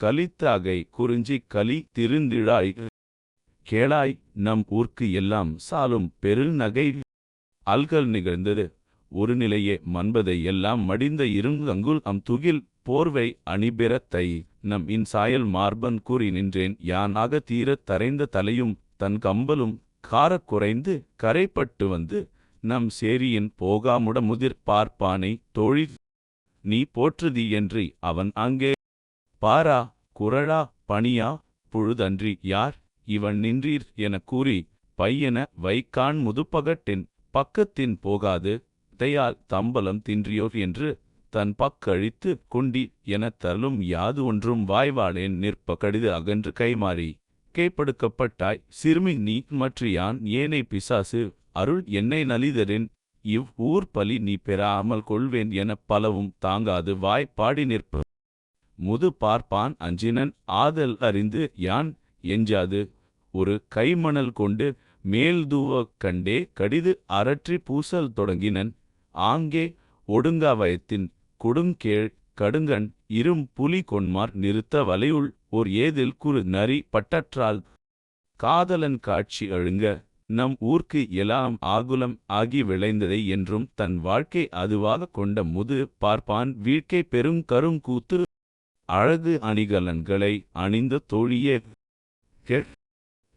கலித்தாகை குறிஞ்சி கலி திருந்திழாய். கேளாய் நம் ஊர்க்கு எல்லாம் சாலும் பெருநகை அல்கல் நிகழ்ந்தது. ஒரு நிலையே மன்பதை எல்லாம் மடிந்த இருங்கங்குல் அம் துகில் போர்வை அணிபெறத்தை. நம் இன் சாயல் மார்பன் கூறி நின்றேன் யானாக தீரத் தரைந்த தலையும் தன் கம்பலும் காரக் குறைந்து கரைப்பட்டு வந்து. நம் சேரியின் போகாமுட முதிர் பார்ப்பானை தோழி நீ போற்றுதி என்று அவன் அங்கே பாரா குரழா பணியா புழுதன்றி யார்? இவன் நின்றீர் எனக் கூறி பையன வைக்கான் முதுப்பகட்டின் பக்கத்தின் போகாது தையால் தம்பலம் தின்றியோர் என்று தன் பக்கழித்து குண்டி எனத் தரலும் யாது ஒன்றும் வாய்வாளேன் நிற்ப கடிது அகன்று கைமாறி கேப்படுக்கப்பட்டாய் சிறுமி நீ மற்ற யான் ஏனை பிசாசு அருள் என்னை நலிதரின் இவ் ஊர் பலி நீ பெறாமல் கொள்வேன் எனப் பலவும் தாங்காது வாய் பாடி நிற்ப முது பார்ப்பான் அஞ்சினன் ஆதல் அறிந்து யான் எஞ்சாது. ஒரு கைமணல் கொண்டு மேல் கண்டே கடிது அரற்றி பூசல் தொடங்கினன். ஆங்கே ஒடுங்காவயத்தின் கொடுங்கேழ் கடுங்கண் இரும் புலி கொன்மார் நிறுத்த வலையுள் ஓர் ஏதில் குறு நரி பட்டற்றால் காதலன் காட்சி அழுங்க. நம் ஊர்க்கு எலாம் ஆகுலம் ஆகி விளைந்ததை என்றும் தன் வாழ்க்கை அதுவாக கொண்ட முது பார்ப்பான் வீழ்க்கை பெருங்கருங்கூத்து அழகு அணிகலன்களை அணிந்த தோழியே. கேள்.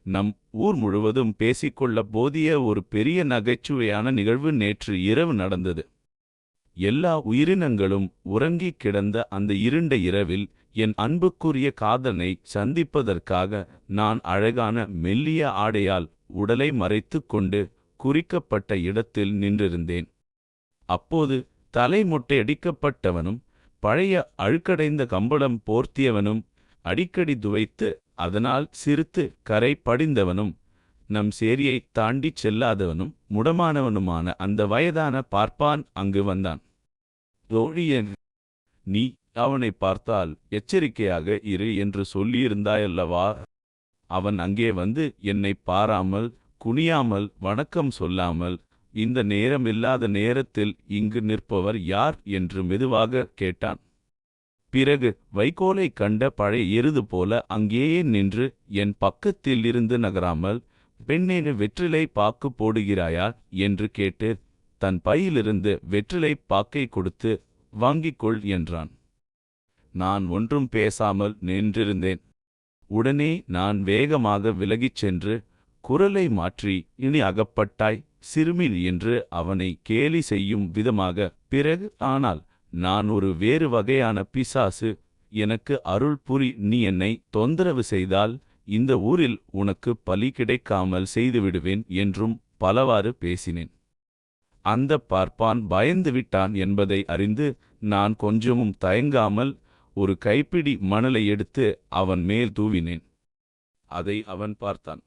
நம் ஊர் முழுவதும் பேசிக்கொள்ள போதிய ஒரு பெரிய நகைச்சுவையான நிகழ்வு நேற்று இரவு நடந்தது. எல்லா உயிரினங்களும் உறங்கிக் கிடந்த அந்த இருண்ட இரவில் என் அன்புக்குரிய காதலனை சந்திப்பதற்காக நான் அழகான மெல்லிய ஆடையால் உடலை மறைத்துக் கொண்டு குறிக்கப்பட்ட இடத்தில் நின்றிருந்தேன். அப்போது தலை மொட்டையடிக்கப்பட்டவனும் பழைய அழுக்கடைந்த கம்பளம் போர்த்தியவனும் அடிக்கடி துவைத்து அதனால் சிரித்து கரை படிந்தவனும் நம் சேரியைத் தாண்டிச் செல்லாதவனும் முடமானவனுமான அந்த வயதான பார்ப்பான் அங்கு வந்தான். தோழியன் நீ அவனை பார்த்தால் எச்சரிக்கையாக இரு என்று சொல்லியிருந்தாயல்லவா? அவன் அங்கே வந்து என்னை பாராமல் குனியாமல் வணக்கம் சொல்லாமல் இந்த நேரமில்லாத நேரத்தில் இங்கு நிற்பவர் யார் என்று மெதுவாக கேட்டான். பிறகு வைக்கோலை கண்ட பழைய எருது போல அங்கேயே நின்று என் பக்கத்தில் இருந்து நகராமல் பெண்ணேனு வெற்றிலை பாக்கு போடுகிறாயா? என்று கேட்டு தன் பையிலிருந்து வெற்றிலை பாக்கை கொடுத்து வாங்கிக் கொள் என்றான். நான் ஒன்றும் பேசாமல் நின்றிருந்தேன். உடனே நான் வேகமாக விலகிச் சென்று குரலை மாற்றி இனி அகப்பட்டாய் சிறுமின் என்று அவனை கேலி செய்யும் விதமாக. பிறகு ஆனால் நான் ஒரு வேறு வகையான பிசாசு எனக்கு அருள் புரி நீ என்னை தொந்தரவு செய்தால் இந்த ஊரில் உனக்கு பலி கிடைக்காமல் செய்துவிடுவேன் என்றும் பலவாறு பேசினேன். அந்த பார்ப்பான் பயந்து விட்டான் என்பதை அறிந்து நான் கொஞ்சமும் தயங்காமல் ஒரு கைப்பிடி மணலை எடுத்து அவன் மேல் தூவினேன். அதை அவன் பார்த்தான்.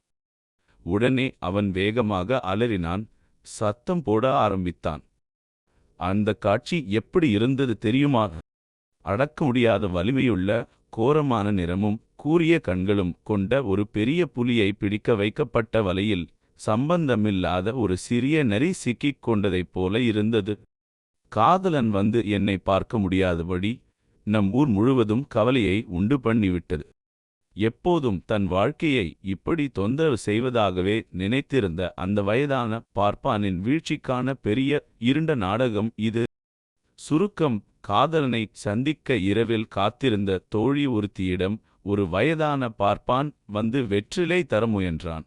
உடனே அவன் வேகமாக அலறினான் சத்தம் போட ஆரம்பித்தான். அந்த காட்சி எப்படி இருந்தது தெரியுமா? அடக்க முடியாத வலிமையுள்ள கோரமான நிறமும் கூரிய கண்களும் கொண்ட ஒரு பெரிய புலியை பிடிக்க வைக்கப்பட்ட வலையில் சம்பந்தமில்லாத ஒரு சிறிய நரி சிக்கிக் கொண்டதைப் போல இருந்தது. காதலன் வந்து என்னை பார்க்க முடியாதபடி நம் ஊர் முழுவதும் கவலையை உண்டு பண்ணிவிட்டது. எப்போதும் தன் வாழ்க்கையை இப்படி தொந்தரவு செய்வதாகவே நினைத்திருந்த அந்த வயதான பார்ப்பானின் வீழ்ச்சிக்கான பெரிய இருண்ட நாடகம் இது. சுருக்கம் காதலனை சந்திக்க இரவில் காத்திருந்த தோழி ஒருத்தியிடம் ஒரு வயதான பார்ப்பான் வந்து வெற்றிலை தர முயன்றான்.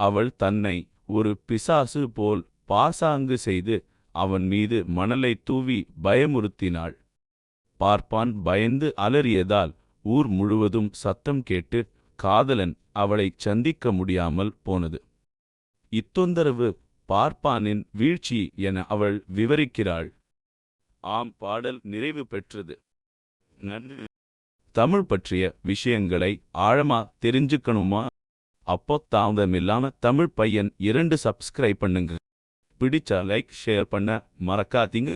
அவள் தன்னை ஒரு பிசாசு போல் பாசாங்கு செய்து அவன் மீது மணலை தூவி பயமுறுத்தினாள். பார்ப்பான் பயந்து அலறியதால் ஊர் முழுவதும் சத்தம் கேட்டு காதலன் அவளைச் சந்திக்க முடியாமல் போனது. இத்தொந்தரவு பார்ப்பானின் வீழ்ச்சி என அவள் விவரிக்கிறாள். ஆம் பாடல் நிறைவு பெற்றது. நன்றி. தமிழ் பற்றிய விஷயங்களை ஆழமா தெரிஞ்சுக்கணுமா? அப்போ தாமதமில்லாம தமிழ் பையன் இரண்டு சப்ஸ்கிரைப் பண்ணுங்க. பிடிச்சா லைக் ஷேர் பண்ண மறக்காதீங்க.